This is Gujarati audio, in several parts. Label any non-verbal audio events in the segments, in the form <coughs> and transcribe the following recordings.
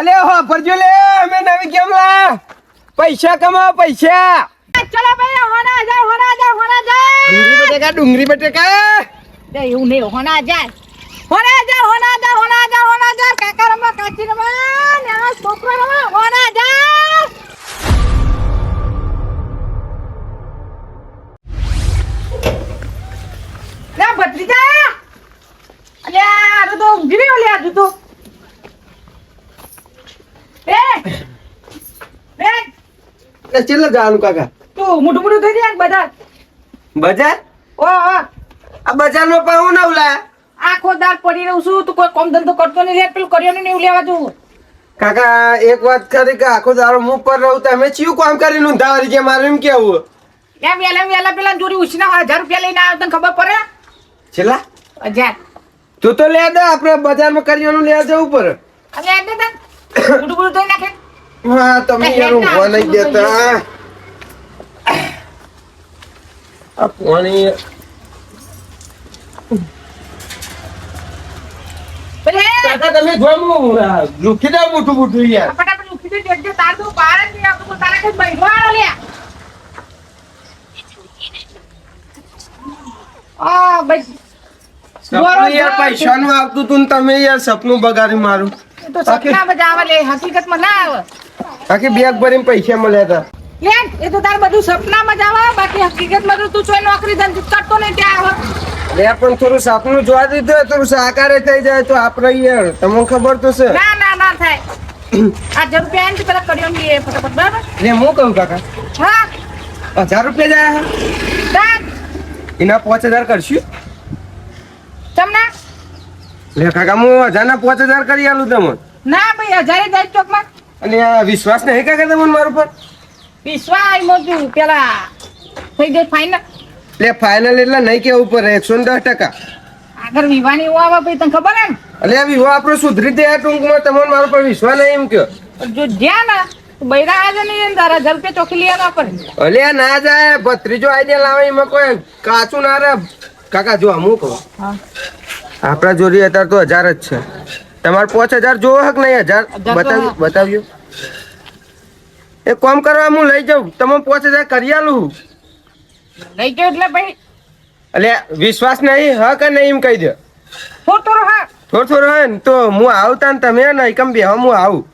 અલે હો પરજો લે અમે નવી કેમ લા? પૈસા કમા પૈસા. ચલો ભાઈ હોના જાય હોના જાય હોના જાય. બટેકા ડુંગળી બટેકા. દે એવું નહીં હોના જાય. હોના જાય હોના જાય હોના જાય હોના જાય. કાકા રમા કાચી રમા ને આ છોકરો રમવા હોના જાય. લે ભત્રીજા. અલ્યા આ તો ઊંઘી ગયો લે તો એ ચેલે જવાનું કાકા? તું મોટું મોટું થઈ જાય બધા બજાર? ઓ આ બજારમાં હું ના ઉલા આખો દાર પડી રહું છું તું કોઈ કોમ ધંધો કરતો નહીં રે પેલું કર્યો નહીં લેવા જવું. કાકા એક વાત કરી કે આખો દારો હું પર રહું તમે ચિયું કામ કરીને ઊંધાવારી કે મારે એમ કેવું? એમ વેલા વેલા પેલા જોડી ઉછીના હજાર રૂપિયા લઈને આવ્યો તને ખબર પડે? છેલ્લા? હજાર. તું તો લે દે આપણે બજારમાં કરિયાણું લેવા જવું પડે. અને દે. ગુડું ગુડું ધોઈ નાખે. હા તમે યાર ઊંઘવા નહીં દેતા આ પાણી કાકા તમે જોમું લુખી દો મોટું મોટું યાર. ફટાફટ ઉખી દે જે તાર તો બહાર જ નહીં આવતું તારા કઈ બૈરો આલો લે. આ બસ. યાર પૈસાનું આવતું તું ને તમે યાર સપનું બગાડી મારું. તો સપના બધા આવે લે હકીકતમાં ના આવે. બાકી બેગ ભરીને પૈસા મળ્યા હતા. લે એ તો તાર બધું સપનામાં જ આવે બાકી હકીકતમાં તો તું ચોય નોકરી ધંધો કરતો નહીં ત્યાં આવે. લે પણ થોડું સપનું જોવા દીધું થોડું સાકારે થઈ જાય તો આપણે યાર. તમને ખબર તો છે. ના ના ના થાય. આ હજાર રૂપિયા આને પેલા કર્યો ને ફટાફટ બરાબર? લે હું કહું કાકા? હા. હજાર રૂપિયા જાય એના પાંચ હજાર કરશું? તમને? લે કાકા હું હજાર ના પાંચ હજાર કરી આલું તમને. ના ભાઈ હજારે જાય ચોકમાં અને આ વિશ્વાસ નહીં કાકા તમને મારું પર વિશ્વાસ મોજું પેલા થઈ જાય ફાઇનલ લે ફાઇનલ એટલે નહીં કેવું પડે એકસો ને દસ ટકા. આગળ વિવાની એવો આવે ભાઈ તને ખબર હે ને એટલે વિવો આપણો સુધરી દે ટૂંકમાં તમને મારો પર વિશ્વાસ નહીં એમ કયો. જો જ્યાં ના બૈરા આજે નહીં તારા ઘર પે ચોકી લઈ ના પડે અલે ના જાય ભત્રીજો આઈડિયા લાવે એમાં કોઈ કાચું ના રે કાકા જો હું કહું. હા. આપણા જોડી અત્યારે તો હજાર જ છે. તમારે પાંચ હજાર જોવો હક નહીં હજાર તો બતાવ્યો. એ કોમ કરવા હું લઈ જાઉં. તમે પાંચ હજાર કરી આલું. લઈ જાઉં એટલે ભાઈ. એટલે વિશ્વાસ નહીં હ કે નહીં એમ કહી દે. થોડો થોડું હા થોડું થોડું હે ને તો હું આવતા ને તમે ને એકમ બે હું આવું.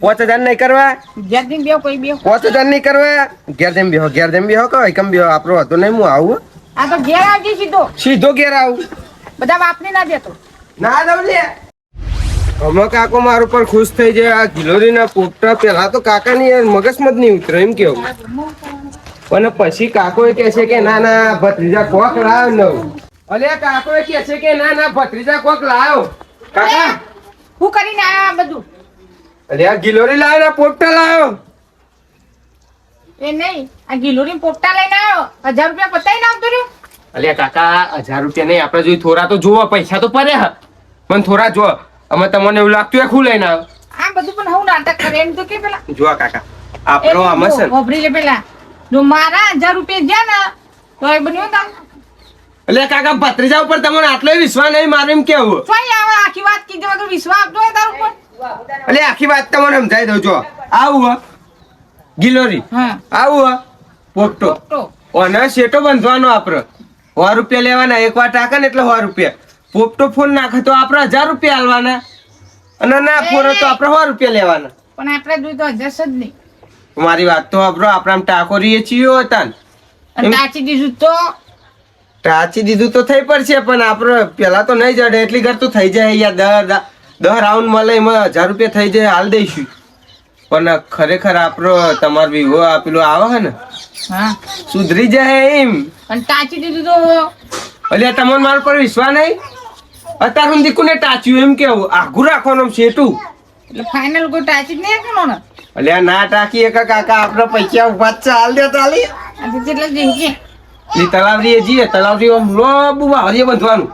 પાંચ હજાર નહીં કરવા. કોઈ પાંચ હજાર નહીં કરવા. ઘેર જેમ બેહો ઘેર જેમ બેહો કહો એકમ બેહો આપણો હતો નહીં હું આવું. આ તો ઘેર આવજે સીધો. સીધો ઘેર આવું. બધા વાપરી ના દેતો. ના દઉં લે. અમે કાકો મારું પર ખુશ થઈ જાય. આ ગિલોરીના પોપટા પેલા તો કાકાની યાર મગજમાં જ નહીં ઉતરે એમ કેવું. પણ પછી કાકો એ કહે છે કે ના ના ભત્રીજા કોક લાવ નવ અલે કાકો એ કહે છે કે ના ના ભત્રીજા કોક લાવ કાકા. હું કરીને આયા આ બધું? અલે આ ગિલોરી લાવ્યો ને પોપટા લાવ્યો એ નહીં આ ગિલોરી પોપટા લઈને આવ્યો હજાર રૂપિયા પતાવી ના આવતો રહ્યો? અલે કાકા હજાર રૂપિયા નહીં આપણે જોઈ થોડા તો જોવો પૈસા તો પડે હા. પણ થોડા જો અમે તમને એવું લાગતું એ ખું લઈને આવ. આ બધું પણ હું નાટક કરે એમ તો કે પેલા. જો કાકા આપણો આમાં છે વાપરી લે પેલા. જો મારા હજાર રૂપિયા જ્યાં ને તો એ બન્યું તા એટલે કાકા ભત્રીજા ઉપર તમને આટલો વિશ્વાસ નહીં મારે એમ કેવું? ચોઈ આવે આખી વાત કીધી વગર વિશ્વાસ આપતો હોય તાર ઉપર. એટલે આખી વાત તમને સમજાઈ દઉં જો આવું ગિલોરી. હા. આવું પોપટો. ઓને શેટો બંધવાનો આપડે સો રૂપિયા લેવાના એક વાર ટાકે ને એટલે સો રૂપિયા. પોપટો ફોન નાખે તો આપણે હજાર રૂપિયા આલવાના. અને ના ફોન તો આપણે સો રૂપિયા લેવાના. પણ આપણે જોઈ તો હજાર જ નહીં. મારી વાત તો આપણો આપણે આમ ટાકો રહીએ છીએ હતા ને. અને એમ? તાચી દીધું તો? ટાચી દીધું તો થઈ પડશે પણ આપણે પેલા તો નહીં જડે એટલી ઘર તો થઈ જાય યાર દહ દહ રાઉન્ડ મળે એમાં હજાર રૂપિયા થઈ જાય હાલ દઈશું. પણ ખરેખર આપણો તમારો વિવો આપેલો પેલો આવે છે ને? હા. સુધરી જાય એમ. અને ટાંચી દીધું તો એટલે તમને મારા પર વિશ્વાસ નહીં? અત્યાર સુધી કોને ટાચ્યું એમ કેવું? આઘું રાખવાનું શેટું એટલે ફાઇનલ કોઈ ટાંચી જ નહીં કરવાનો ને? એટલે ના ટાંકી એક કાકા આપણે પૈસા ઊભા ચાલ છે. દે તાલી. જેટલા જઈએ એ તલાવરીએ જઈએ તલાવરી આમ લોબુ વાહરીએ બંધવાનું.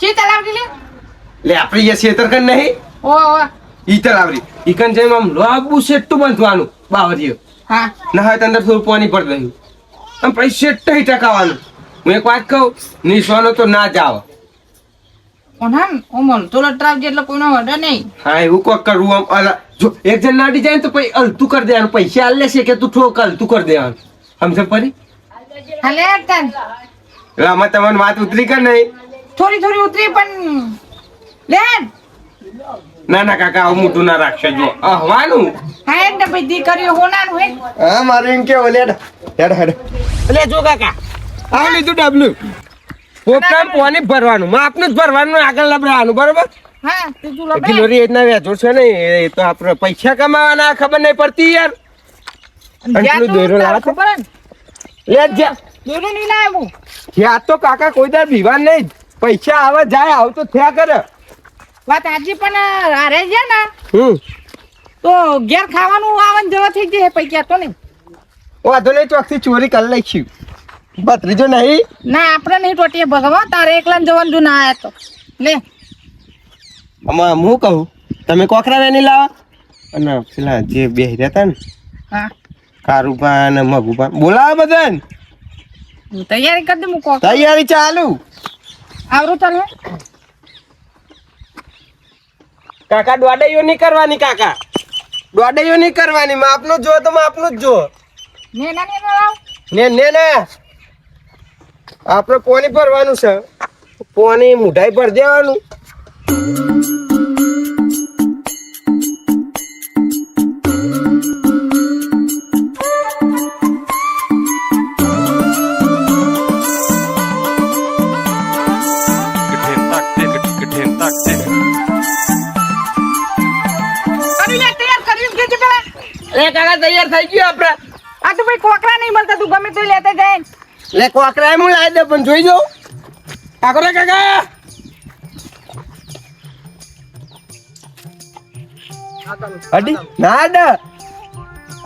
જે તલાવરી લે. એટલે આપણે એ છેતરકન નહીં. ઓ ઓ આવરી ઈકન જઈને આમ લોબુ સેટું બંધવાનું બાવરીએ હા. ના હોય અંદર થોડું પાણી પડ રહ્યું આમ પછી સેટ ટકાવાનું. હું એક વાત કહું નિશાનો તો ના જાવ ઓનામ ઓમલ તો લટરાવ એટલે કોઈનો વડે નહીં. હા એવું કોક કરવું આમ અલા જો એક જણ નાડી જાય તો પછી અલતું કરી દેવાનું. પૈસા આલ લેશે કે તું ઠોક અલતું કરી દેવાનું. સમજે પરી? હાલે તન. એટલે આમાં તમને વાત ઉતરી કે નહીં? થોડી થોડી ઉતરી પણ લેન ના ના કાકા આવું મોટું ના રાખશે જો. હવાનું હા ને ભાઈ દીકરીઓ હોનાનું હે હા મારે એમ કે લેડ હેડ હેડ એટલે જો કાકા. આ લીધું ડબલું. પોપટા પોને ભરવાનું. માપનું જ ભરવાનું આગળ લબડાવાનું બરોબર? હા તું તું લબે કિલોરી વેચો છે ને એ તો આપણે પૈસા કમાવાના ખબર નહીં પડતી યાર. આટલું દોરો લાવો ખબર લે જા દોરો નહીં લાવ્યો. હું તો કાકા કોઈ દર બીવાન નહીં. પૈસા આવે જાય આવ તો થયા કરે. વાત આજી પણ હારે છે ને હમ. તો ઘેર ખાવાનું આવન જવા થઈ જાય પૈકી તો નહીં. વાંધો નહીં ચોકથી ચોરી કરી લઈશું બત્રીજો નહીં? ના આપણે નહીં ટોટીએ ભગવા તારે એકલા જવાનું જો ના આવ્યા તો. લે. આમાં હું કહું તમે કોકરા વેની લાવો? અને પેલા જે બે હતા ને હા. કારુભા ને મગુભા બોલાવો બધાને. તૈયારી કરી દઉં હું તૈયારી ચાલુ. આવરું તને. હે કાકા દોડાઈઓ નહીં કરવાની કાકા. દોડાઈઓ નહીં કરવાની માપનું જો તો માપનું જ જો ને ને ને ને ને. આપણે પોની ભરવાનું છે. પોની મુઢાઈ ભર દેવાનું. એ કાકા તૈયાર થઈ ગયો આપણે. આ તો ભાઈ કોકરા નહીં મળતા તું ગમે તો લેતા જાય લે કોકરા હું લાવી દે પણ જોઈ જાઉં કાકો કાકા. હડી. ના ડ.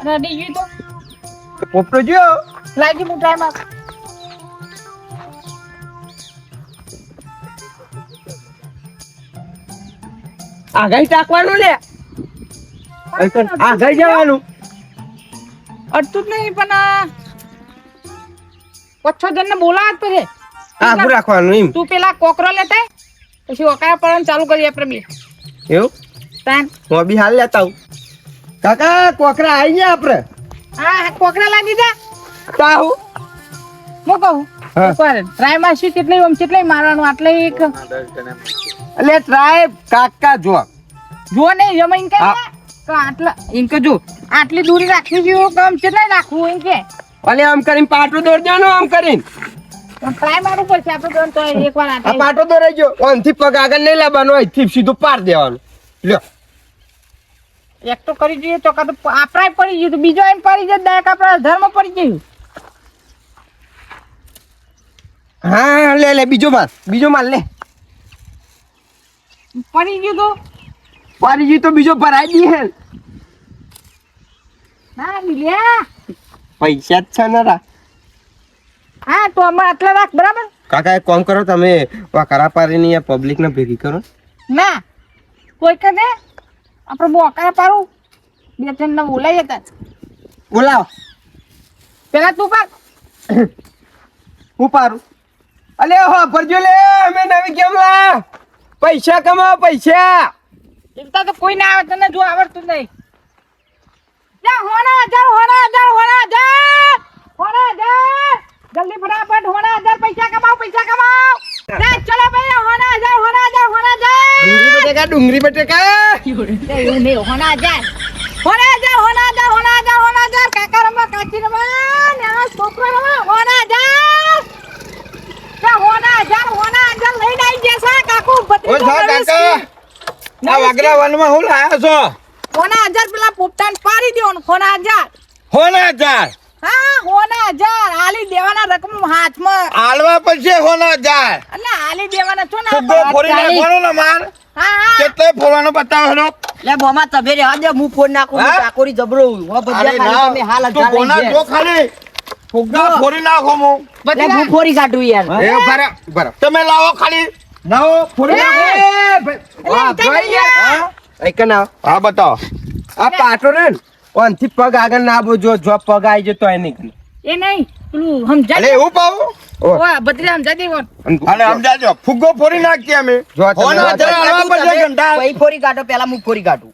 અરે અડી ગયું તો. પોપટો જો લાગી હું ટાઈમ આપ આગાઈ ટાકવાનું લે જવાનું. અડતું જ નહીં પણ પછો જણ ને બોલાવત તો હા હું રાખવાનું એમ. તું પેલા કોકરો લેતા પછી ઓકાયા પડવાનું ચાલુ કરીએ આપણે બે. એવું? તાન. હું બી હાલ લેતા આવું. કાકા કોકરા આવી ગયા આપણે. હા કોકરા લાગી જા તાહુ હું? કહું? હા. ટ્રાય મારશું કેટલી ઓમ કેટલી મારવાનું આટલે એક એટલે ટ્રાય કાકા જો જો નહીં જમાઈને કે હા. તો આટલા એમ કે જો આટલી દૂરી રાખવી જોઈએ કામ આમ કેટલાય રાખવું એમ કે. અલે આમ કરીને પાટો દોરજો દેવાનો આમ કરીને. ટ્રાય મારું પડશે આપણે તો તો એકવાર આ પાટો દોરાઈ ગયો. ઓનથી પગ આગળ નહીં લાવવાનો અહીંથી સીધું પાર દેવાનું. લ્યો. એક તો કરી જોઈએ તો કાં તો આપણા પડી ગયું તો બીજો એમ પડી જાય દાયક આપણા ધર્મ પડી ગયું. હા લે લે બીજો માલ. બીજો માલ લે. પડી ગયું તો પારીજી તો બીજો ભરાઈ દી હે. ના મિલ્યા પૈસા જ છે ને રા હા તો અમે આટલા રાખ બરાબર? કાકા એક કામ કરો તમે વાકરા પારીની પબ્લિક ને ભેગી કરો. ના કોઈ કે આપણે બહુ અકારા પારું. બે ત્રણ ને બોલાઈ હતા બોલાવો. પેલા તું પાક હું પારું? અલે હો ભરજો લે અમે નવી કેમ લા. પૈસા કમાવો પૈસા. એકતા તો કોઈ ના આવે તને જો આવડતું નહીં. હોના હજાર હોના હજાર હોના હજાર હોના હજાર જલ્દી ફટાફટ હોના હજાર પૈસા કમાઓ પૈસા કમાઓ જા ચલો ભાઈ હોના હજાર હોના હજાર ડુંગળી હજાર બટેકા ડુંગળી બટેકા. એવું નહીં હોના હજાર હોના હજાર હોના હજાર હોના હજાર હોના હજાર કાકા રમવા કાચી રમવા. છોકરો રમવા. હોના હજાર જા હોના હજાર હોના હજાર લઈને આવી જશે કાકુ ઓય ભત્રીજો સા નવીન કાકા આ વાગરા વનમાં હું લાયા છો? હોના હજાર પેલા પોપટાને પાડી દેવાનું હોના હજાર. હોના હજાર? હા હોના હજાર. આલી દેવાના રકમ હાથમાં. આલવા પછી હોના હજાર. એટલે આલી દેવાના છો ને ફુગ્ગો ફોડી નાખવાનો ને માર. હા હા. કેટલો બતાવો હેલો લે બોમા તમે રહેવા દે હું ફોન નાખું ચાકોરી જબરો હું. હો અરે તમે હાલ હજાર તો બોના જો ખાલી. ફુગ્ગા ફોરી નાખો હું. લે હું ફોરી કાઢું યાર. એ ભરા ભરા તમે લાવો ખાલી. લાવો ફોડી નાખો. હા બતાવો. આ પાટો ને ઓનથી પગ આગળ ના આવો જો જો પગ આવી જતો તો નહીં એ નહીં પેલું સમજા અરે એવું પાવું? ઓય બદલે સમજાય દેવો અને સમજાજો. ફુગ્ગો ફોડી નાખીએ અમે. જો હોના હજાર આલવા પડશે પછી ફોરી કાઢો પેલા હું ફોરી કાઢું.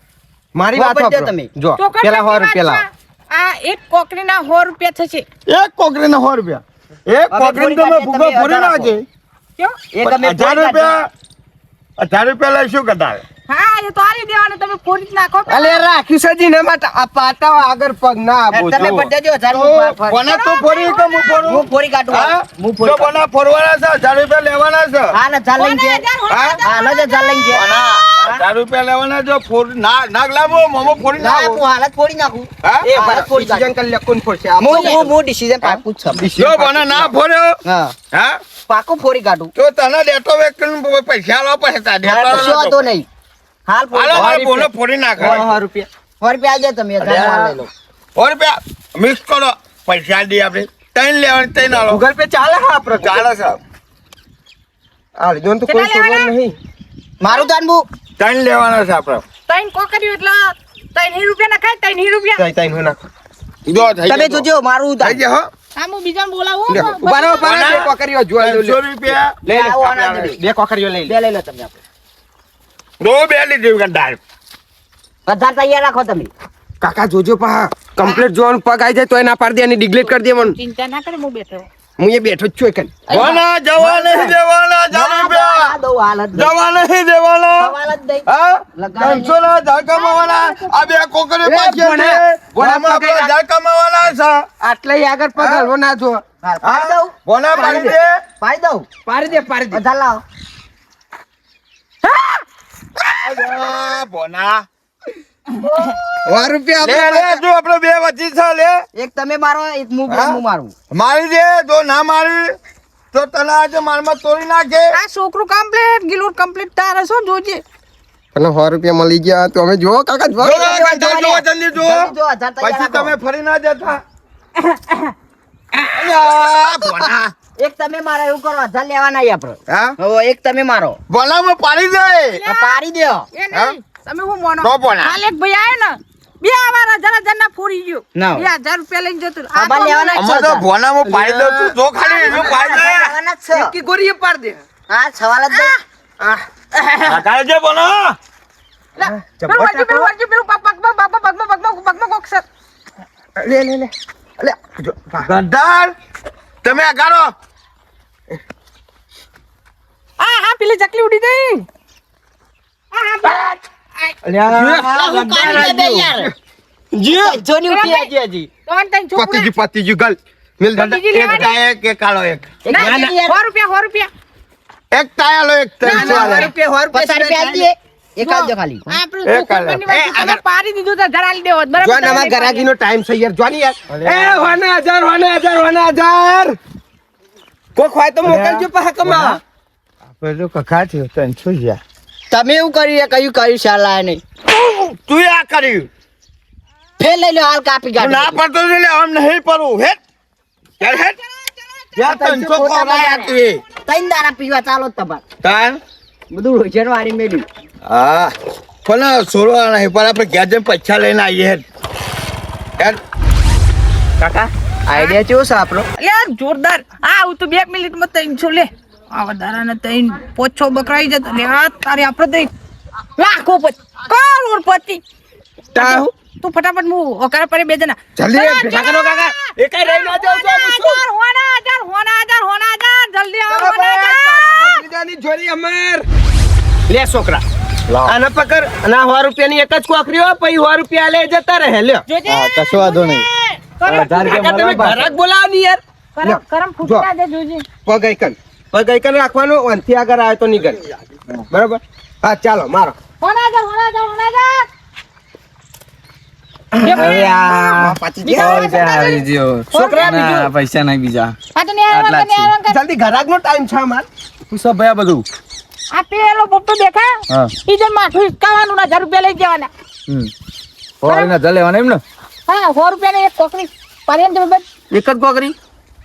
મારી વાત તમે. જો પેલા રૂપિયા આ એક કોકરીના સો રૂપિયા થશે. એક કોકરીના સો રૂપિયા. એક કોકરીને તમે હજાર નાખે હજાર રૂપિયા હજાર રૂપિયા હા એ તો આલી દેવાનું. તમે ફોડી નાખો અલે રાખ્યું છે જ માટે આ પાટા આગળ પગ ના આપો તમે જો. જો હજાર હું ફા- ફા- કોને તું ફોરી કે હું ફોરું? હું ફોરી કાઢું. હું? ફોરી જો ફોરવાના છે હજાર રૂપિયા લેવાના છે. હા ને ચાલ હા? ને ચાલ. હજાર રૂપિયા લેવાના જો ફોર ના નાગ લાવો મોમો ફોડી નાખો. હું હાલત ફોડી નાખું. એ ફોડી decision કરી લે કોણ ફોડશે? હું પાકું છું. જો ના ફોર્યો હા. હા? પાકું ફોડી કાઢું. તો તને ડેટો વ્યક્તિ પૈસા આલો પડે તાર ડેટો મારે તો. નહીં. હાલ હાલો. મારે બોલો ફોડી નાખે. સો રૂપિયા. 100 રૂપિયા આલજો તમે હજાર લઈ લો. 100 રૂપિયા મિક્સ કરો. પૈસા દે આપણે. ત્રણ લેવાની ત્રણ આલો. ગૂગલ પે ચાલે હા આપણો ચાલે સાહેબ આ જોન તો કોઈ કેટલા નહીં. મારું દાનબુ ત્રણ લેવાના છે આપણે. ત્રણ કર્યું એટલે ત્રણ રૂપિયા ના ખાય ત્રણ રૂપિયા? તઈ હું નાખો. તમે જોજો. મારું થઈ ગયા હો. બીજાને બોલાવું ઊભા રહો, ઊભા રહો, બે કોકરીઓ જોવા લો, ત્રણસો લે. રૂપિયા લે, લે, આવો, આના આપણે જોડે. બે કોકરીઓ લઈ બે લઈ લો તમે આપણે. બે લીધી ગંડાર હજાર તૈયાર રાખો તમે. કાકા જોજો પા કમ્પ્લીટ જોવાનું પગ આવી જાય તો એના પાડી દે અને ડિગ્લેટ કરી દે મને ચિંતા ના કરે હું બેઠો. હું એ બેઠો જ છું જવા નહીં દેવાના હજાર ના, રૂપિયા ના, દઉં, હાલ જ દઉં. જવા નહીં દેવાના. ત્રણસો ના? આ બે કોકરી પાછી ભોણા, છે. ભોણા આમાં આપણે પકડી હજાર કમાવાના છે. આટલે આગળ પગ ના જો હાલ, પાડી દઉં? બોના પાડી દે. પાડી દઉં? પાડી દે પાડી દે. હજાર લાવો. બોના. રૂપિયા લે લે જો આપણે બે વચ્ચે છે લે. એક તમે મારો એક હું? હું મારું. મારી દે જો ના મારી. તો તને આજે માલમાં તોડી નાખે? આ છોકરું કમ્પ્લીટ ગિલુર કમ્પ્લીટ તારે શું જોજે? તને સો રૂપિયા મળી ગયા તો અમે જો કાકા જો જલ્દી જો. પછી તમે ફરી ના જતા. <coughs> એક તમે મારો એવું કરો હજાર લેવાના આપડે હા? એક તમે મારો. ભોનામાં પાડી દે. પાડી દો તમે હું મોનો? તો બોલા. એક ભાઈ આવે ને. બે આવાર ગયો ના. રૂપિયા લઈને જતો આ લેવાના અમારે ભોનામાં પાડી દઉં જો ખાલી પાડી દે લેવાના છે. કી ગોરીએ પાડ દે હા સવાલ જ જે તમે આ આ હા પેલી ચકલી ઉડી ગઈ હા હા હું યાર. ના, યાર. ગરાગીનો ટાઈમ છે યાર. જોની યાર. હજાર વાના હજાર વાના હજાર. કોક હોય તો મોકલજો પા કમાવા. આપણે તો કખા થયો ત્રણસો ગયા તમે એવું કર્યું કયું કર્યું શાલા નહીં. તું આ કર્યું? ફેર લઈ લો હાલ કાપી ગયા ના પડતો લે આમ નહીં પડવું હેટ. ચાલ હેટ. જ્યાં ત્રણસો ખોરાયા તું એ. ત્રણ દાડા પીવા ચાલો જ તમારે. તાન બધું રોજન વાળી મેળ્યું હા. પણ સોરવા નહીં પણ આપણે ઘેર જઈને પૈસા લઈને આવીએ હેટ હેટ. કાકા આઈડિયા કેવો છે આપણો? લે જોરદાર. આ હું તો બે મિનિટમાં ત્રણસો લે. આ વધારાના ત્રણ પાંચ છ બકરા આવી જતા. લે આ તારે આપણે તો લાખો પતિ કરોડપતિ. તાહુ તું ફટાફટ હું ઓકાર પડે બે જણા. જલ્દી ભેગા કરો કાકા. એકાઈ રહી ના જાવ તો શું? હોના હજાર, હોના હજાર, હોના હજાર, જલ્દી આવો, હોના હજાર. બીજાની જોરી અમર. લે છોકરા આના આને પકડ. અને સો રૂપિયાની એક જ કોકરી હોય પછી સો રૂપિયા લે જતા રહે લ્યો. હા, કશો વાંધો નહીં. તમે ઘરાક બોલાવો ની યાર. કરમ- કરમ ફૂટતા દે જોજી. પગ આઈકન પગ આઈકન રાખવાનો અંથી આગળ આવે તો નીકળ. બરાબર? હા ચાલો મારો. ના પૈસા નહીં બીજા. જલ્દી ઘરાક નો ટાઈમ છે અમાર. પૂછો ભાઈ આ બધું. આ પેલો પોપટો દેખા ઈ માથું હિસકાવાનું ને હજાર રૂપિયા લઈ જવાના. હમ. જલ લેવાના એમ ને હા સો રૂપિયા ને એક કોકરી તમે એક જ કોકરી?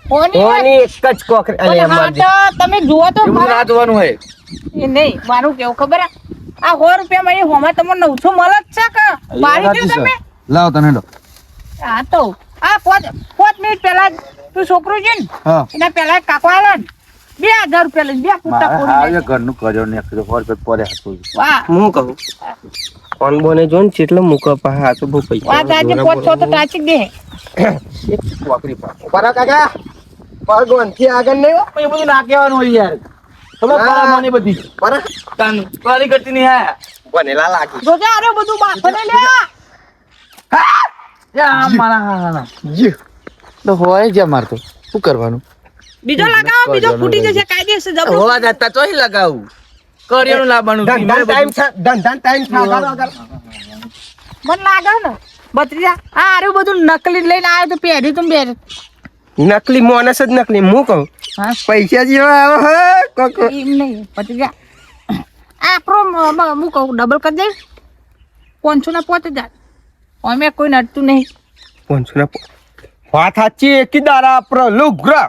ઓની એક જ કોકરી અલે તો તમે જુઓ તો મારું ના જોવાનું હોય. એ નહીં મારું કેવું ખબર? આ? સો રૂપિયામાં એ હોમાં તમને નવસો મળે જ છે કે? મારી દે તમે? લાવ તને લો આ તો આ પાંચ પાંચ મિનિટ પહેલા તું છોકરો છે ને એના પહેલા એક કાકો આલો ને બે હજાર રૂપિયા લઈને બે પૂટા કોડી આવે ઘરનું કર્યો ને એક ફોર પે પોરે હાથું વાહ. હું કહું? ફોન બોને જો ને ચેટલો મૂકો પા આ તો પૈસા વાત આજે પોત છો તો ટાચી દે. કોકરી પા પરા કાકા. પર ગોનથી આગળ નહીં હો. એ બધું ના કહેવાનું હોય યાર. તમે પરામાની બધી. પરા તાન તારી કરતી નહીં હા. બનેલા લાગી. જો કે અરે બધું બાફો લે. લે યા મારા હા હા તો હોય જ મારતો શું કરવાનું? બીજો લગાવો બીજો ફૂટી જશે કાયદેસર જબરું હોવા જતા તોય લગાવું. કરિયાનું લાવવાનું ધન ટાઈમ છે ધંધા ટાઈમ છે મને લાગે ને બત્રીજા આ આરે બધું નકલી લઈને આવ્યો તો પહેર્યું તું બેર નકલી માણસ જ નકલી. હું કહું? પૈસા જેવા આવો હે કોક. એમ નહીં. બત્રીજા આ આપણો હું કહું ડબલ કરી દઈશ? પાંચસો ના પોતે હજાર અમે કોઈ નડતું નહીં. પાંચસો ના વાત સાચી એકી દારા આપણો લુગરા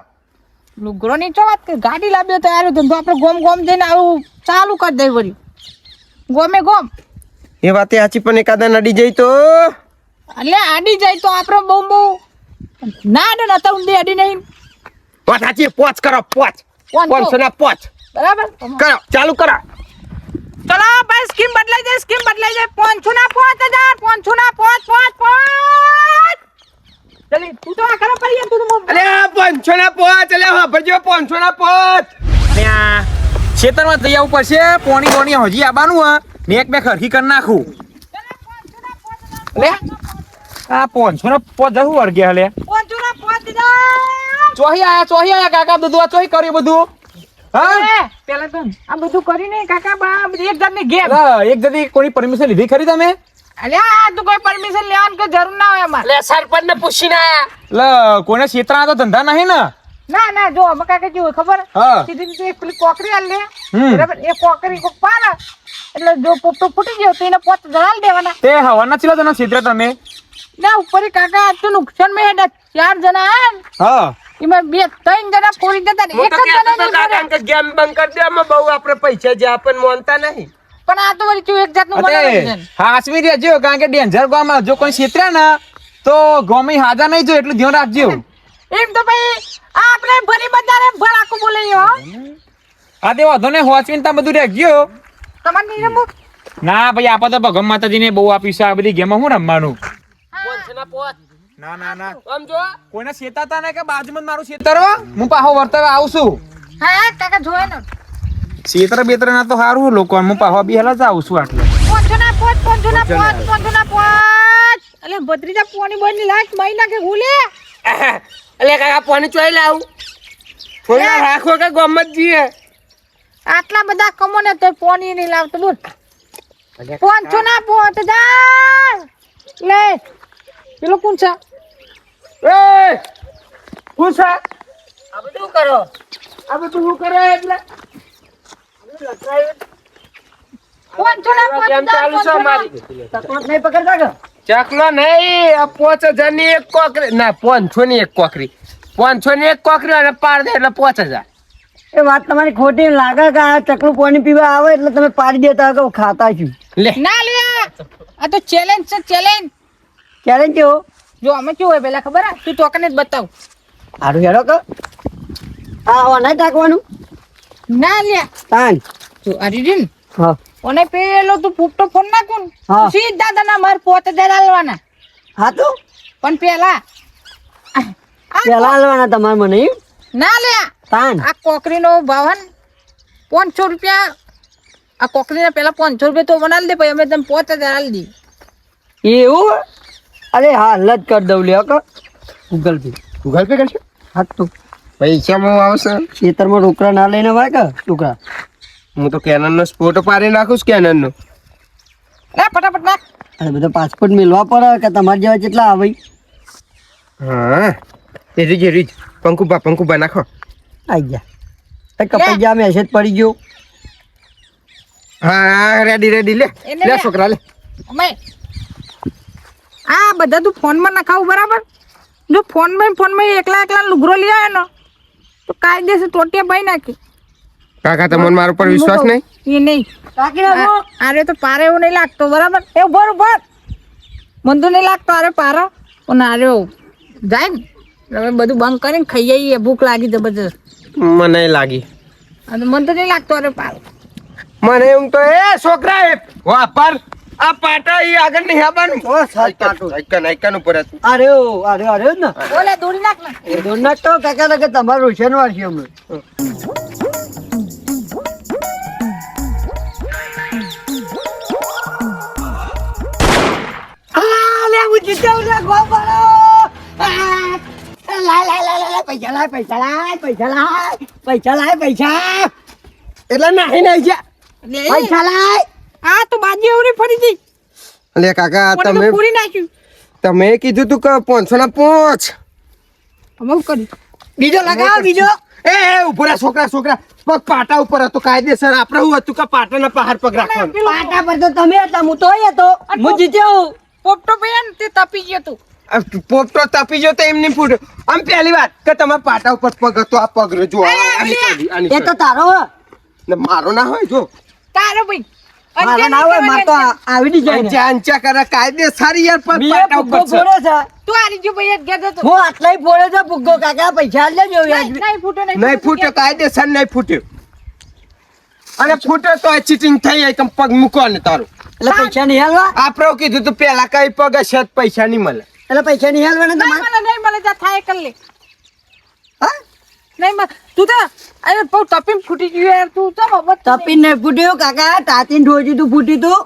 લુગરો ની ચો વાત કરી? ગાડી લાવ્યો તો આરો ધંધો આપણે ગોમ ગોમ જઈને આવું ચાલુ કરી દઈ વળી. ગોમે ગોમ. એ વાતે સાચી પણ એકાદા નડી જાય તો? એટલે આડી જાય તો આપણે બહુ બહુ ના ના ના તમને આડી નહીં વાત સાચી પોચ કરો પોચ. પાંચસો. ના પોચ. બરાબર? કરો ચાલુ કરો. ચલો ભાઈ સ્કીમ બદલાઈ જાય સ્કીમ બદલાઈ જાય. પાંચસો ના પાંચ હજાર. પાંચસો ના પાંચ પાંચ પાંચ. ચલી તું તો આ કરે પડી તું તો અલે પાંચસો ના પોચ અલે વાપરજો પાંચસો ના પોચ. ખેતરમાં જઈ આવવું પડશે પોણી પોણી હજી આવવાનું મેં એક બે ખરખી કરી નાખું. લે આ પોનસો ને પોચ જવું વળગે હલે પાંચસો ના પાંચ ચોહી આયા ચોહી આયા કાકા બધું આ ચોહી કર્યું બધું? હા? પેલા તો આ બધું કરીને કાકા બા એક જાતની ગેમ એક જતી કોની પરમિશન લીધી ખરી તમે? અલ્યા આ કોઈ પરમિશન લેવાની કોઈ જરૂર ના હોય અમારે. લે સરપંચ ને પૂછીને આયા. લે કોઈને ક્ષેત્રના તો ધંધા નહીં ને? ના ના જો અમે કાકા કેવું હોય ખબર? હા. સીધી એક પેલી કોકરી આલ. લે હમ. બરાબર? એ કોકરી કોક પાડે. એટલે જો પોપટો ફૂટી ગયો તો એને પોત જણાલ દેવાના. તે હવાના ચીલા તને ક્ષેત્ર તમે? ના ઉપર કાકા આ તો નુકસાન મેં હેડા ચાર જણા હા એમાં બે ત્રણ જણા ફોરી જતા એક જ જણા નહીં ફોડ્યા. ગેમ બંધ કરી દે અમે બહુ આપણે પૈસા જે આપણ માનતા નહીં. પણ આ તો વળી તું એક જાતનું અતે હાસવી રહેજો કારણ કે ડેન્જર ગામમાં જો કોઈ છેતરા ને તો ગોમી હાજર નહીં જો એટલું ધ્યાન રાખજો. એમ તો ભાઈ આ આપણે ભરી બજારે ભડાકું બોલે હો. આ તે વાંધો ને હોચવીન તા બધું રાખજો. તમારે નહીં રમવું? ના ભાઈ આપા તો ભગવાન માતાજીને બહુ આપીશ આ બધી ગેમમાં હું રમવાનું? ના ના ના. સમજો કોઈને શેતાતા ને કે બાજુમાં મારું શેતર હું? પાહો વર્તવે આવું છું. હા કાકા જોય ને શેતર બેતર ના તો સારું લોકો હું પાહો બી હેલા જ આવું છું આટલે. પાંચસો ના પાંચ પાંચસો ના પાંચ પાંચસો ના પાંચ. અલે ભત્રીજા પોની બોની લાખ મહિના કે ભૂલે. અલે કાકા પાણી ચોઈ લાવું. થોડા રાખો કે ગમત જીએ આટલા બધા કમો ને તો પોની નહીં લાવતો બોલ. પાંચસો ના પોંચ જા. લે. પેલો કોણ છે એ કોણ છે આ બધું કરો? આ બધું હું કરે એટલે? ચકલો નહીં આ પાંચ હજારની એક કોકરી. ના પાંચસો ની એક કોકરી. પાંચસો ની એક કોકરી અને પાડ દે એટલે પાંચ હજાર. એ વાત તમારી ખોટી લાગે કે આ ચકલું પાણી પીવા આવે એટલે તમે પાડી દેતા ખાતા છું. લે. ના લે આ તો ચેલેન્જ છે ચેલેન્જ ક્યારે કેવો જો? અમે કેવું હોય પેલા ખબર તું ટોકને જ બતાવ. સારું હેડો કે આ ઓને ટાકવાનું ના લે તાન. જો આ રીડી હા. ઓને પેલો તું ફૂટતો ફોન નાખું. સીધા તને માર પોત હજાર આલવાના હા તો? પણ પેલા પેલા હાલવાના તમારે મને ના લે તાન. આ કોકરીનો ભાવન પાંચસો રૂપિયા આ કોકરીના પેલા પાંચસો રૂપિયા તો બનાવી દે પછી અમે તમે પોત હજાર આલી દી એવું? અરે હા હાલ જ કરી દઉં લ્યો કે ગૂગલ પે ગૂગલ પે કરશે? હા તો પૈસા માં આવશે. ખેતરમાં રોકડા ના લઈને વાય કે ટુકડા હું તો કેનન નો ફોટો પાડી નાખું કેનન નો ફટાફટ નાખ. અરે બધો પાસપોર્ટ મેળવા પડે કે તમારે જેવા કેટલા આવે? હા એ રીજ એ રીજ. પંકુબા પંકુબા નાખો. આઈ ગયા. એ કપાઈ ગયા મેસેજ પડી ગયો. હા રેડી રેડી લે લે. છોકરા લે. અમે આ બધા તું ફોનમાં નખાવું બરાબર? જો ફોનમાં ફોનમાં એકલા એકલા લુગરો લઈ આવે ને તો કાયદેસર ટોટિયા ભાઈ નાખી. કાકા તમને મારા ઉપર વિશ્વાસ નહીં? એ નહીં. અરે તો પારે એવું નહીં લાગતો બરાબર? એ ઉભર ઉભર મને તો નહીં લાગતો અરે પારો. પણ આરે જાય ને. હવે બધું બંધ કરીને ખાઈ આવીએ ભૂખ લાગી જબરજસ્ત મને લાગી. અને મને તો નહીં લાગતો અરે પારો. મને એમ તો એ છોકરા વાપર. આ પાટા ઈ આગળ નહીં આવવાનું. ઓ સાત પાટો. આઈકન આઈકન ઉપર હતું અરે ઓ અરે અરે ને. ઓલે દોડી નાખ ને. એ નાખ તો કાકા લાગે તમારું રોશન વાર છે હમણાં. પૈસા લાય પૈસા લાય પૈસા લાય પૈસા લાય પૈસા. એટલે નાહી નાહી પૈસા લાય. આ તો બાજી આવરી ફરી ગઈ. અલે કાકા તમે પૂરી નાખ્યું. તમે કીધું તું કે પાંચસો ના પોંચ. અમલ કરી બીજો લગાવ બીજો. એ એ ઊભો છોકરા છોકરા. પગ પાટા ઉપર હતો કાયદેસર. આપણે હું હતું કે પાટાના પહાડ પગ રાખવાનું? પાટા પર તો તમે હતા હું તો હતો. હું જીત્યો પોપટો બેન તે તપી ગયો તું. પોપટો તપી ગયો તો એમની ફૂટ. આમ પહેલી વાત કે તમારા પાટા ઉપર પગ હતો આ પગ રહ્યો. જો આ- આની પડી, આની એ તો તારો ને મારો ના હોય જો. તારો ભાઈ. મારો ના હોય માર તો આવી જાય ને. અંચા અંચા કરે યાર પગ પાટા ઉપર છે. છે. તું આરી જો ભાઈ ગયા તો હું આટલાય ફોડે છે ફુગ્ગો કાકા પૈસા લેજો વ્યાજબી. નહીં ફૂટો નહીં નહીં ફૂટ્યો. કાયદેસર નહીં ફૂટ્યો. અને ફૂટ્યો તો ચીટિંગ થઈ જાય પગ મૂકો ને તારું. એટલે પૈસા નહીં હાલવા આપણે કીધું તું પેલા કઈ પગ હશે પૈસા નહીં મળે. એટલે પૈસા નહીં હાલવા ને નહીં તમારે? મળે નહીં મળે જા થાય કર હા? નહીં તું તો અરે બહુ તપીને ફૂટી ગયું યાર તું તો બાબત તપીને નહીં ફૂટ્યું કાકા. તાતીને ઢોજી તું ફૂટી તું.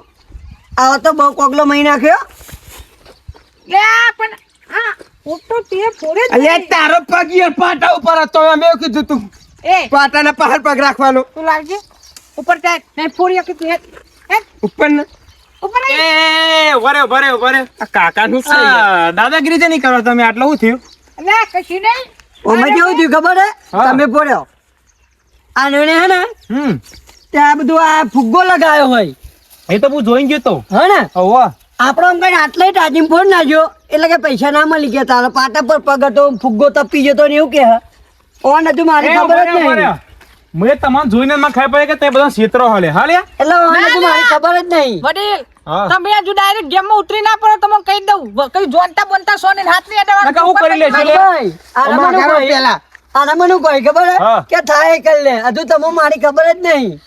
આવો તો બહુ કોગલો મહી નાખ્યો. લે પણ આ પોપટો તે ફોડે જ તારો પગ યાર પાટા ઉપર હતો મેં એવું કીધું તું. એ. પાટાના પહાર પગ રાખવાનો. તું લાવજે. ઉપર જાય નહીં ફોડી કે તું હેડ. હેડ. ઉપર ને ઉપર એ વરે વરે વરે. કાકાનું છે દાદાગીરી જે નહીં કરો તમે આટલું શું થયું? કશું નહીં. ઓમાં કેવું થયું ખબર હે? તમે ફોડ્યો. આ હે ને હમ. ત્યાં બધું આ ફુગ્ગો લગાવ્યો હોય. એ તો હું જોઈ ગયો તો. હે ને? હોવા આપણો આમ કઈ આટલે ટાચીમ ફોડ નાખ્યો એટલે કે પૈસા ના મળી ગયા તારા પાટા પર પગ હતો ફુગ્ગો તપી જતો ને એવું કે ઓન હતું મારી ખબર જ નહીં. મેં તમામ જોઈને મને ખાઈ પડે કે તે બધા ક્ષેત્રો હાલે. હાલ્યા? એટલે મારી ખબર જ નહીં. વડીલ. તમે હજુ ડાયરેક્ટ ગેમમાં ઉતરી ના પડો તમને કહી દઉં. કઈ જોનતા બોનતા સોને હાથ નહીં. નકા હું કરી લેશે પેલા આના મને કોઈ ખબર હે? કે થાય કર લે. હજુ તમે મારી ખબર જ નહીં.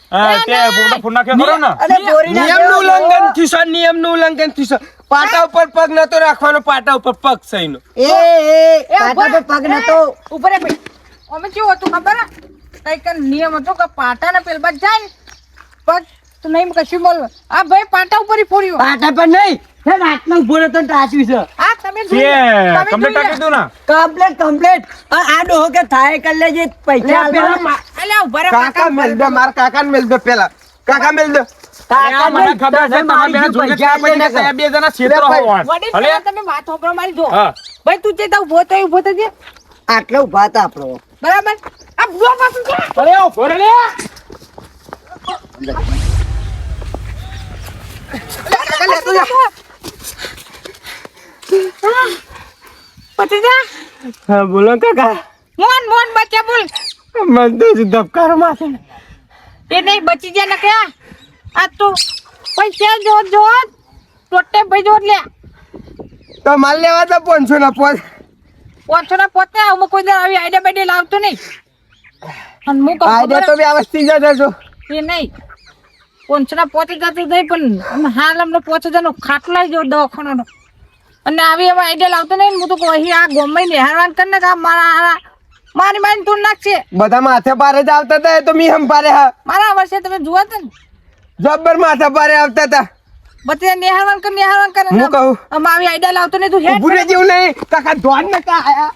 તે ફોન નાખ્યો કરો ને? અરે ચોરી ના નિયમનું કહેવાય. ઉલ્લંઘન થયું છે નિયમનું ઉલ્લંઘન થયું છે પાટા ઉપર પગ નતો રાખવાનો પાટા ઉપર પગ સહીનો. એ એ એ પાટા પર પગ ઊભા. ઉપર એ, અમે કેવું હતું ખબર હે? કંઈક નિયમ હતો કે પાટા ને પેલબા જાય ને પગ તો નહીં કશું બોલવું. આ ભાઈ પાટા ઉપર ય ફોડ્યું પાટા પર નહીં. હે રાતનો ઊભો રહેતો ટાચવી છે. આ તમે તે કમ્પ્લીટ આપી દીધું ને. કમ્પ્લેટ કમ્પ્લેટ આ ડોહો કે થાય કરી લેજે પૈસા પેલા આલવાના. મા- અલ્યા ઊભા કાકા કાકા મેલ દે મારા કાકાને મેલ દે પેલા. કાકા મેલ દે. કાકા મને ખબર છે તમે પૈસા ને બે જણા હોવાન. તમે વાત મારી જો ભાઈ તું ચેતા ઊભો તો ઊભો થજે. આટલો ઊભા હતા આપણો. બરાબર? આ પાછું અરે હા બોલો કાકા. મોન મોન બચ્ચા બોલ. મને તો જ ધબકાર માથે એ નહીં બચી જાય ને કયા? આ તો પૈસા જો જો ટોટે ભાઈ જો લે તો માલ લેવા તો પાંચસો ના પોચ. પાંચસો ના પોતે હું કોઈ આવી આઈડિયા બાઈડિયા લાવતો નહીં. અને હું કહું તો વ્યવસ્થિત જતો એ નહીં. પાંચસો પોતી પોતે થઈ પણ હાલ અમને પાંચ જનો નો જો દવાખાનો અને આવી એમાં આઈડિયા લાવતો નહીં હું તો કહું આ ગોમઈ ને હેરાન કરીને કે આ મારા હારા મારી મારી તું નાખશે બધા માથે પારે જ આવતા હતા તો મી હમ પારે હા. મારા વર્ષે તમે જોવા તો ને. જબર માથે પારે આવતા હતા. બધી નિહારવાન કર નિહારવાન કર. હું કહું. અમે આવી આઈડિયા લાવતો નહીં તું હેડ ઉભું જેવું નહીં. કાકા ધોન નતા આયા.